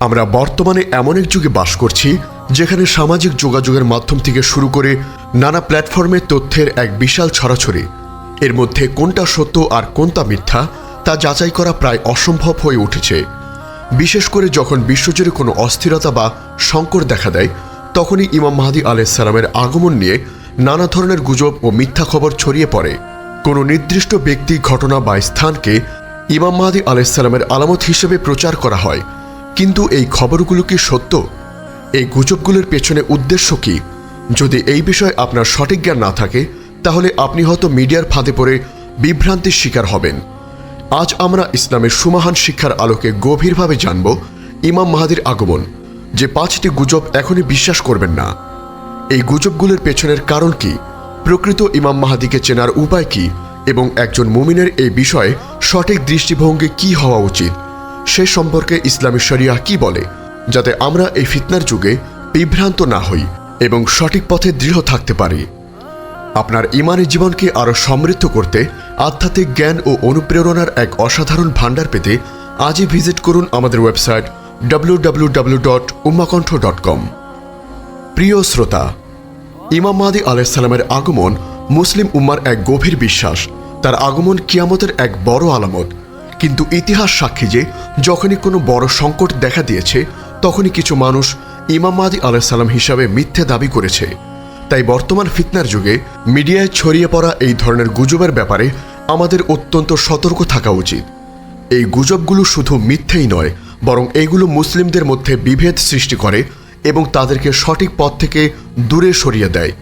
আমরা বর্তমানে এমন এক যুগে বাস করছি, যেখানে সামাজিক যোগাযোগের মাধ্যম থেকে শুরু করে নানা প্ল্যাটফর্মে তথ্যের এক বিশাল ছড়াছড়ি। এর মধ্যে কোনটা সত্য আর কোনটা মিথ্যা, তা যাচাই করা প্রায় অসম্ভব হয়ে উঠেছে। বিশেষ করে যখন বিশ্বজুড়ে কোনো অস্থিরতা বা সংকট দেখা দেয়, তখনই ইমাম মাহাদি আলাইসালামের আগমন নিয়ে নানা ধরনের গুজব ও মিথ্যা খবর ছড়িয়ে পড়ে। কোনো নির্দিষ্ট ব্যক্তি, ঘটনা বা স্থানকে ইমাম মাহাদি আলাইসালামের আলামত হিসেবে প্রচার করা হয়। কিন্তু এই খবরগুলো কি সত্য? এই গুজবগুলোর পেছনে উদ্দেশ্য কি? যদি এই বিষয়ে আপনার সঠিক জ্ঞান না থাকে, তাহলে আপনি হয়তো মিডিয়ার ফাঁদে পড়ে বিভ্রান্তির শিকার হবেন। আজ আমরা ইসলামের সুমাহান শিক্ষার আলোকে গভীরভাবে জানব ইমাম মাহাদির আগমন, যে পাঁচটি গুজব এখনই বিশ্বাস করবেন না। এই গুজবগুলোর পেছনের কারণ কি? প্রকৃত ইমাম মাহাদিকে চেনার উপায় কি? এবং একজন মুমিনের এই বিষয়ে সঠিক দৃষ্টিভঙ্গি কি হওয়া উচিত? সে সম্পর্কে ইসলামী শরিয়া কি বলে? যাতে আমরা এই ফিতনার যুগে বিভ্রান্ত না হই এবং সঠিক পথে দৃঢ় থাকতে পারি। আপনার ইমানি জীবনকে আরও সমৃদ্ধ করতে আধ্যাত্মিক জ্ঞান ও অনুপ্রেরণার এক অসাধারণ ভাণ্ডার পেতে আজই ভিজিট করুন আমাদের ওয়েবসাইট কম প্রিয় শ্রোতা, ইমাম মাহাদি আলাইসাল্লামের আগমন মুসলিম উম্মার এক গভীর বিশ্বাস। তার আগমন কিয়ামতের এক বড় আলামত। কিন্তু ইতিহাস সাক্ষী যে, যখনই কোনো বড় সংকট দেখা দিয়েছে, তখনই কিছু মানুষ ইমাম মাহাদি আলাইসাল্লাম হিসাবে মিথ্যে দাবি করেছে। তাই বর্তমান ফিতনার যুগে মিডিয়ায় ছড়িয়ে পড়া এই ধরনের গুজবের ব্যাপারে আমাদের অত্যন্ত সতর্ক থাকা উচিত। এই গুজবগুলো শুধু মিথ্যেই নয়, বরং এগুলো মুসলিমদের মধ্যে বিভেদ সৃষ্টি করে এবং তাদেরকে সঠিক পথ থেকে দূরে সরিয়ে দেয়।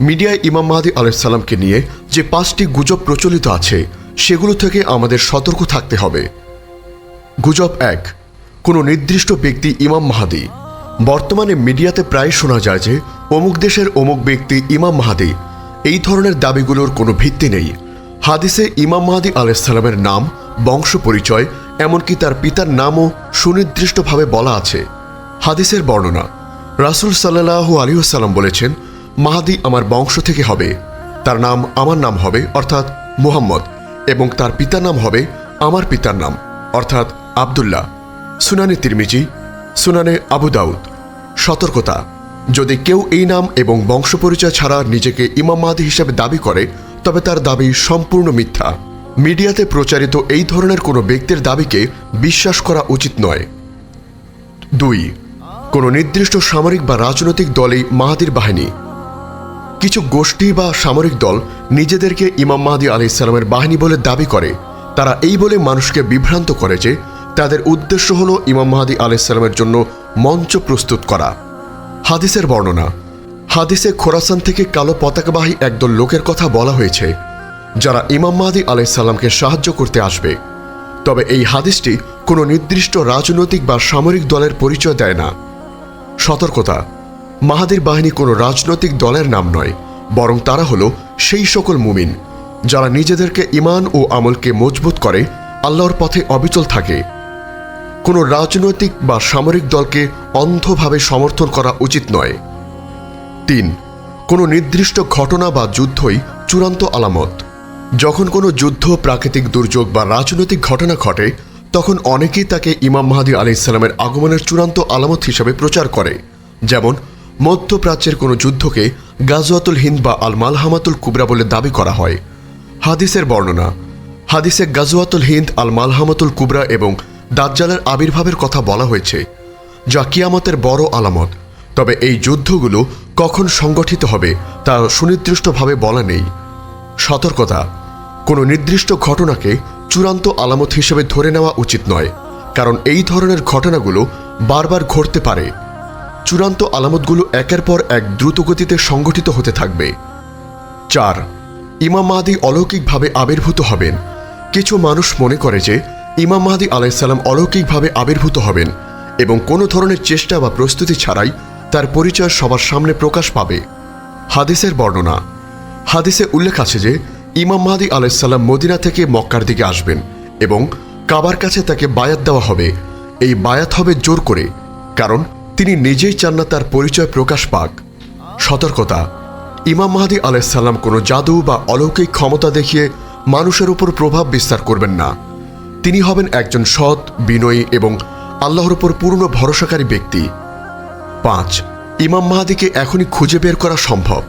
মিডিয়ায় ইমাম মাহাদি আলাইসাল্লামকে নিয়ে যে পাঁচটি গুজব প্রচলিত আছে সেগুলো থেকে আমাদের সতর্ক থাকতে হবে। গুজব এক, কোনো নির্দিষ্ট ব্যক্তি ইমাম মাহাদি। বর্তমানে মিডিয়াতে প্রায় শোনা যায় যে, অমুক দেশের অমুক ব্যক্তি ইমাম মাহাদি। এই ধরনের দাবিগুলোর কোনো ভিত্তি নেই। হাদিসে ইমাম মাহাদি আলাইসাল্লামের নাম, বংশ পরিচয়, এমনকি তার পিতার নামও সুনির্দিষ্টভাবে বলা আছে। হাদিসের বর্ণনা, রাসুল সাল্লাহু আলিহাসাল্লাম বলেছেন, মাহাদি আমার বংশ থেকে হবে। তার নাম আমার নাম হবে, অর্থাৎ মুহাম্মদ। এবং তার পিতার নাম হবে আমার পিতার নাম, অর্থাৎ আবদুল্লাহ। সুনানে তিরমিজি, সুনানে আবু দাউদ। সতর্কতা, যদি কেউ এই নাম এবং বংশ পরিচয় ছাড়া নিজেকে ইমাম হিসেবে দাবি করে, তবে তার দাবি সম্পূর্ণ মিথ্যা। মিডিয়াতে প্রচারিত এই ধরনের কোনো ব্যক্তির দাবিকে বিশ্বাস করা উচিত নয়। দুই, কোনো নির্দিষ্ট সামরিক বা রাজনৈতিক দলেই মাহাদির বাহিনী কিছু গোষ্ঠী বা সামরিক দল নিজেদেরকে ইমাম মাহাদি আলাইসাল্লামের বাহিনী বলে দাবি করে। তারা এই বলে মানুষকে বিভ্রান্ত করে যে তাদের উদ্দেশ্য হল ইমাম মাহাদি আলাইসাল্লামের জন্য মঞ্চ প্রস্তুত করা। হাদিসের বর্ণনা, হাদিসে খোরাসান থেকে কালো পতাকাবাহী একদল লোকের কথা বলা হয়েছে, যারা ইমাম মাহাদি আলাইসাল্লামকে সাহায্য করতে আসবে। তবে এই হাদিসটি কোনো নির্দিষ্ট রাজনৈতিক বা সামরিক দলের পরিচয় দেয় না। সতর্কতা মাহাদির বাহিনী কোনো রাজনৈতিক দলের নাম নয়, বরং তারা হলো সেই সকল মুমিন, যারা নিজেদেরকে ইমান ও আমলকে মজবুত করে, আল্লাহর পথে অবিচল থাকে। কোনো রাজনৈতিক বা সামরিক দলকে অন্ধভাবে সমর্থন করা উচিত নয়। তিন, কোনো নির্দিষ্ট ঘটনা বা যুদ্ধই চূড়ান্ত আলামত। যখন কোনো যুদ্ধ, প্রাকৃতিক দুর্যোগ বা রাজনৈতিক ঘটনা ঘটে, তখন অনেকেই তাকে ইমাম মাহাদি আলি ইসলামের আগমনের চূড়ান্ত আলামত হিসাবে প্রচার করে, যেমন মধ্যপ্রাচ্যের কোনো যুদ্ধকে গাজওয়াতুল হিন্দ বা আল মালহামাতুল কুবরা বলে দাবি করা হয়। হাদিসের বর্ণনা, হাদিসে গাজওয়াতুল হিন্দ আল মালহামাতুল কুবরা এবং দাজ্জালের আবির্ভাবের কথা বলা হয়েছে, যা কিয়ামতের বড় আলামত। তবে এই যুদ্ধগুলো কখন সংগঠিত হবে তা সুনির্দিষ্টভাবে বলা নেই। সতর্কতা, কোনো নির্দিষ্ট ঘটনাকে চূড়ান্ত আলামত হিসেবে ধরে নেওয়া উচিত নয়, কারণ এই ধরনের ঘটনাগুলো বারবার ঘটতে পারে। চূড়ান্ত আলামতগুলো একের পর এক দ্রুতগতিতে সংগঠিত হতে থাকবে। চার, ইমাম মাহাদি অলৌকিকভাবে আবির্ভূত হবেন। কিছু মানুষ মনে করে যে, ইমাম মাহাদি আলাইসাল্লাম অলৌকিকভাবে আবির্ভূত হবেন এবং কোনো ধরনের চেষ্টা বা প্রস্তুতি ছাড়াই তার পরিচয় সবার সামনে প্রকাশ পাবে। হাদিসের বর্ণনা, হাদিসে উল্লেখ আছে যে, ইমাম মাহাদি আলাইসাল্লাম মদিনা থেকে মক্কার দিকে আসবেন এবং কাবার কাছে তাকে বায়াত দেওয়া হবে। এই বায়াত হবে জোর করে, কারণ তিনি নিজেই চান না তার পরিচয় প্রকাশ পাক। সতর্কতা। ইমাম মাহাদি আলাইসাল্লাম কোনো জাদু বা অলৌকিক ক্ষমতা দেখিয়ে মানুষের উপর প্রভাব বিস্তার করবেন না। তিনি হবেন একজন সৎ, বিনয়ী এবং আল্লাহর উপর পূর্ণ ভরসাকারী ব্যক্তি। পাঁচ, ইমাম মাহাদিকে এখনই খুঁজে বের করা সম্ভব।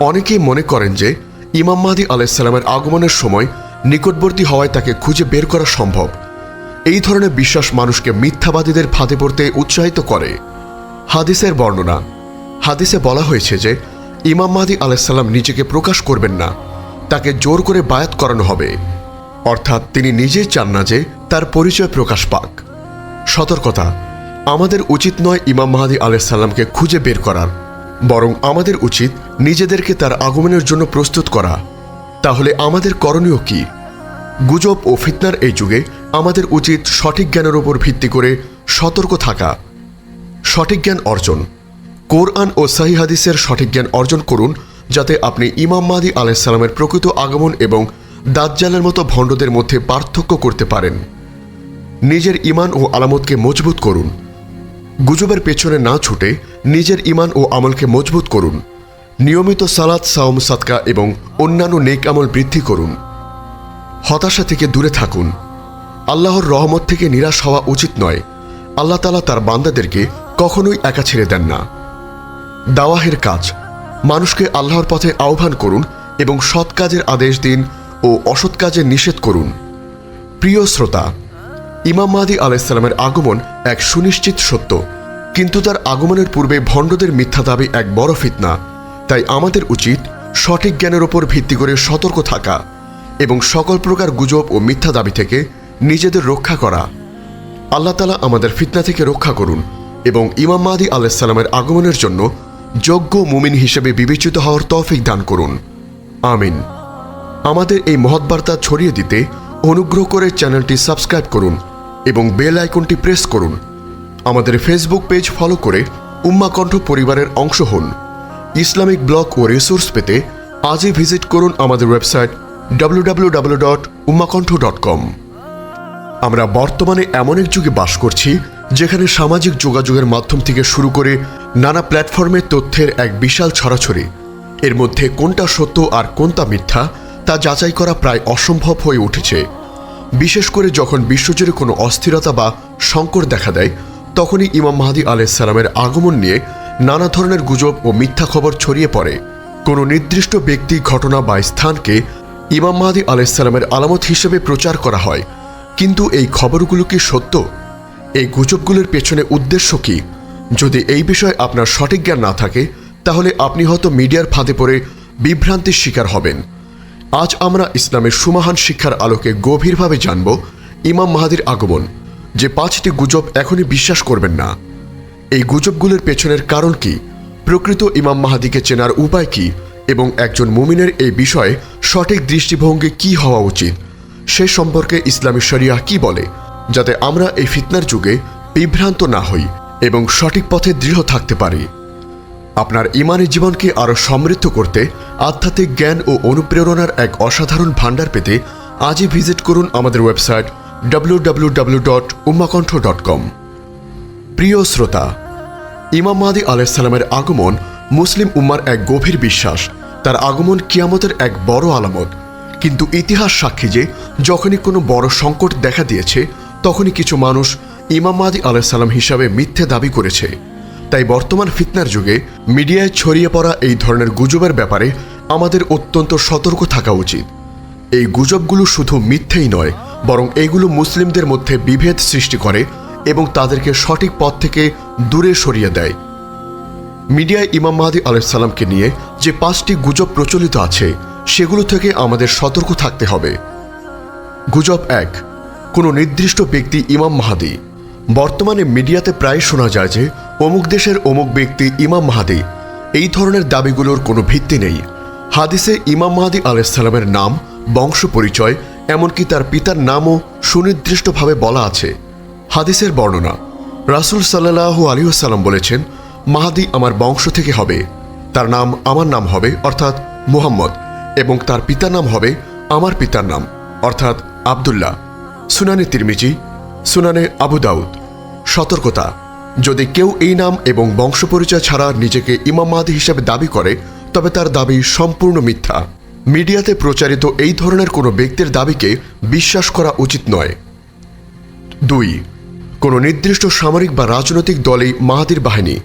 অনেকেই মনে করেন যে ইমাম মাহাদি আলাইসাল্লামের আগমনের সময় নিকটবর্তী হওয়ায় তাকে খুঁজে বের করা সম্ভব। এই ধরনের বিশ্বাস মানুষকে মিথ্যাবাদীদের ফাঁদে পড়তে উৎসাহিত করে। হাদিসের বর্ণনা। হাদিসে বলা হয়েছে যে, ইমাম মাহাদি আলাইসাল্লাম নিজেকে প্রকাশ করবেন না, তাকে জোর করে বায়াত করানো হবে। অর্থাৎ তিনি নিজেই চান না যে তার পরিচয় প্রকাশ পাক। সতর্কতা, আমাদের উচিত নয় ইমাম মাহাদি আলাইসাল্লামকে খুঁজে বের করার বরং আমাদের উচিত নিজেদেরকে তার আগমনের জন্য প্রস্তুত করা। তাহলে আমাদের করণীয় কি? গুজব ও ফিতনার এই যুগে আমাদের উচিত সঠিক জ্ঞানের উপর ভিত্তি করে সতর্ক থাকা। সঠিক জ্ঞান অর্জন। কোরআন ও সাহি হাদিসের সঠিক জ্ঞান অর্জন করুন, যাতে আপনি ইমাম মাদি আলাইসাল্লামের প্রকৃত আগমন এবং দাজ্জালের মতো ভণ্ডদের মধ্যে পার্থক্য করতে পারেন। নিজের ইমান ও আলামতকে মজবুত করুন। গুজবের পেছনে না ছুটে নিজের ইমান ও আমলকে মজবুত করুন। নিয়মিত সালাদ সাওম, সাদকা এবং অন্যান্য নেক আমল বৃদ্ধি করুন। হতাশা থেকে দূরে থাকুন। আল্লাহর রহমত থেকে নিরাশ হওয়া উচিত নয়। আল্লাহ তালা তার বান্দাদেরকে কখনোই একা ছেড়ে দেন না। দাওয়াহের কাজ, মানুষকে আল্লাহর পথে আহ্বান করুন এবং সৎ কাজের আদেশ দিন ও অসৎ কাজের নিষেধ করুন। প্রিয় শ্রোতা, ইমাম মাহাদি আলাইসাল্লামের আগমন এক সুনিশ্চিত সত্য। কিন্তু তার আগমনের পূর্বে ভণ্ডদের মিথ্যা দাবি এক বড় ফিতনা। তাই আমাদের উচিত সঠিক জ্ঞানের ওপর ভিত্তি করে সতর্ক থাকা এবং সকল প্রকার গুজব ও মিথ্যা দাবি থেকে নিজেদের রক্ষা করা। আল্লাহ তালা আমাদের ফিতনা থেকে রক্ষা করুন। এবং ইমাম মাহাদি আলাইসাল্লামের আগমনের জন্য যোগ্য মুমিন হিসেবে বিবেচিত হওয়ার তৌফিক দান করুন। আমিন। আমাদের এই মহৎ বার্তা ছড়িয়ে দিতে অনুগ্রহ করে চ্যানেলটি সাবস্ক্রাইব করুন এবং বেল আইকনটি প্রেস করুন। আমাদের ফেসবুক পেজ ফলো করে উম্মা কণ্ঠ পরিবারের অংশ হন। ইসলামিক ব্লগ ও রিসোর্স পেতে আজই ভিজিট করুন আমাদের ওয়েবসাইট ডাব্লিউ ডট উম্মাকণ্ঠ ডট কম আমরা বর্তমানে এমন এক যুগে বাস করছি যেখানে সামাজিক যোগাযোগের মাধ্যম থেকে শুরু করে নানা প্ল্যাটফর্মের তথ্যের এক বিশাল ছড়াছড়ি। এর মধ্যে কোনটা সত্য আর কোনটা মিথ্যা, তা যাচাই করা প্রায় অসম্ভব হয়ে উঠেছে। বিশেষ করে যখন বিশ্বজুড়ে কোনো অস্থিরতা বা সংকট দেখা দেয়, তখনই ইমাম মাহাদি আলাইসালামের আগমন নিয়ে নানা ধরনের গুজব ও মিথ্যা খবর ছড়িয়ে পড়ে। কোনো নির্দিষ্ট ব্যক্তি, ঘটনা বা স্থানকে ইমাম মাহাদি আলাইসালামের আলামত হিসেবে প্রচার করা হয়। কিন্তু এই খবরগুলো কি সত্য? এই গুজবগুলোর পেছনে উদ্দেশ্য কি? যদি এই বিষয়ে আপনার সঠিক জ্ঞান না থাকে, তাহলে আপনি হয়তো মিডিয়ার ফাঁদে পড়ে বিভ্রান্তির শিকার হবেন। আজ আমরা ইসলামের সুমাহান শিক্ষার আলোকে গভীরভাবে জানব ইমাম মাহাদির আগমন, যে পাঁচটি গুজব এখনই বিশ্বাস করবেন না। এই গুজবগুলোর পেছনের কারণ কি? প্রকৃত ইমাম মাহাদিকে চেনার উপায় কি? এবং একজন মুমিনের এই বিষয়ে সঠিক দৃষ্টিভঙ্গি কি হওয়া উচিত? সে সম্পর্কে ইসলামী শরিয়া কি বলে? যাতে আমরা এই ফিতনার যুগে বিভ্রান্ত না হই এবং সঠিক পথে দৃঢ় থাকতে পারি। আপনার ইমানি জীবনকে আরও সমৃদ্ধ করতে আধ্যাত্মিক জ্ঞান ও অনুপ্রেরণার এক অসাধারণ ভাণ্ডার পেতে আজই ভিজিট করুন আমাদের website W dot dot com প্রিয় শ্রোতা, ইমাম মাহাদি আলাইসাল্লামের আগমন মুসলিম উম্মার এক গভীর বিশ্বাস। তার আগমন কিয়ামতের এক বড় আলামত। কিন্তু ইতিহাস সাক্ষী যে যখনই কোনো বড় সংকট দেখা দিয়েছে তখনই কিছু মানুষ ইমাম মাহাদি আলাইসাল্লাম হিসাবে মিথ্যে দাবি করেছে। তাই বর্তমান ফিতনার যুগে মিডিয়ায় ছড়িয়ে পড়া এই ধরনের গুজবের ব্যাপারে আমাদের অত্যন্ত সতর্ক থাকা উচিত। এই গুজবগুলো শুধু মিথ্যেই নয়, বরং এগুলো মুসলিমদের মধ্যে বিভেদ সৃষ্টি করে এবং তাদেরকে সঠিক পথ থেকে দূরে সরিয়ে দেয়। মিডিয়ায় ইমাম মাহাদি আলাইসাল্লামকে নিয়ে যে পাঁচটি গুজব প্রচলিত আছে, সেগুলো থেকে আমাদের সতর্ক থাকতে হবে। গুজব এক কোনো নির্দিষ্ট ব্যক্তি ইমাম মাহাদি। বর্তমানে মিডিয়াতে প্রায় শোনা যায় যে, অমুক দেশের অমুক ব্যক্তি ইমাম মাহাদি। এই ধরনের দাবিগুলোর কোনো ভিত্তি নেই। হাদিসে ইমাম মাহাদি আলাইসাল্লামের নাম, বংশ পরিচয়, এমনকি তার পিতার নামও সুনির্দিষ্টভাবে বলা আছে। হাদিসের বর্ণনা, রাসুল সাল্লাহু আলিহাসাল্লাম বলেছেন, মাহাদি আমার বংশ থেকে হবে। তার নাম আমার নাম হবে, অর্থাৎ মুহাম্মদ, এবং তার পিতার নাম হবে আমার পিতার নাম, অর্থাৎ আবদুল্লাহ। সুনানে তিরমিজি, সুনানে আবু দাউদ। সতর্কতা, যদি কেউ এই নাম এবং বংশ পরিচয় ছাড়া নিজেকে ইমাম হিসেবে দাবি করে, তবে তার দাবি সম্পূর্ণ মিথ্যা। মিডিয়াতে প্রচারিত এই ধরনের কোনো ব্যক্তির দাবিকে বিশ্বাস করা উচিত নয়। দুই, কোনো নির্দিষ্ট সামরিক বা রাজনৈতিক দলই মাহাদির বাহিনী।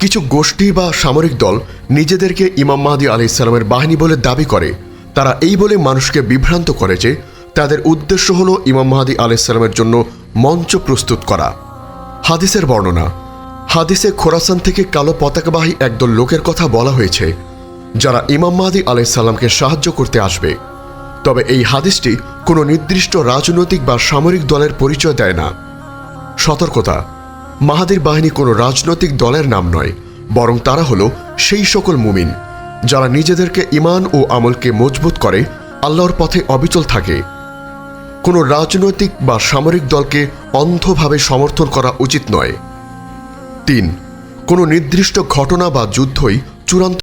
কিছু গোষ্ঠী বা সামরিক দল নিজেদেরকে ইমাম মাহাদি আলি ইসলামের বাহিনী বলে দাবি করে। তারা এই বলে মানুষকে বিভ্রান্ত করে যে তাদের উদ্দেশ্য হলো ইমাম মাহাদি আলি ইসলামের জন্য মঞ্চ প্রস্তুত করা। হাদিসের বর্ণনা, হাদিসে খোরাসান থেকে কালো পতাকাবাহী একদল লোকের কথা বলা হয়েছে, যারা ইমাম মাহাদি আলাইসাল্লামকে সাহায্য করতে আসবে। তবে এই হাদিসটি কোনো নির্দিষ্ট রাজনৈতিক বা সামরিক দলের পরিচয় দেয় না। সতর্কতা, মাহাদির বাহিনী কোনো রাজনৈতিক দলের নাম নয়, বরং তারা হলো সেই সকল মুমিন, যারা নিজেদেরকে ইমান ও আমলকে মজবুত করে, আল্লাহর পথে অবিচল থাকে। কোনো রাজনৈতিক বা সামরিক দলকে অন্ধভাবে সমর্থন করা উচিত নয়। তিন, কোনো নির্দিষ্ট ঘটনা বা যুদ্ধই চূড়ান্ত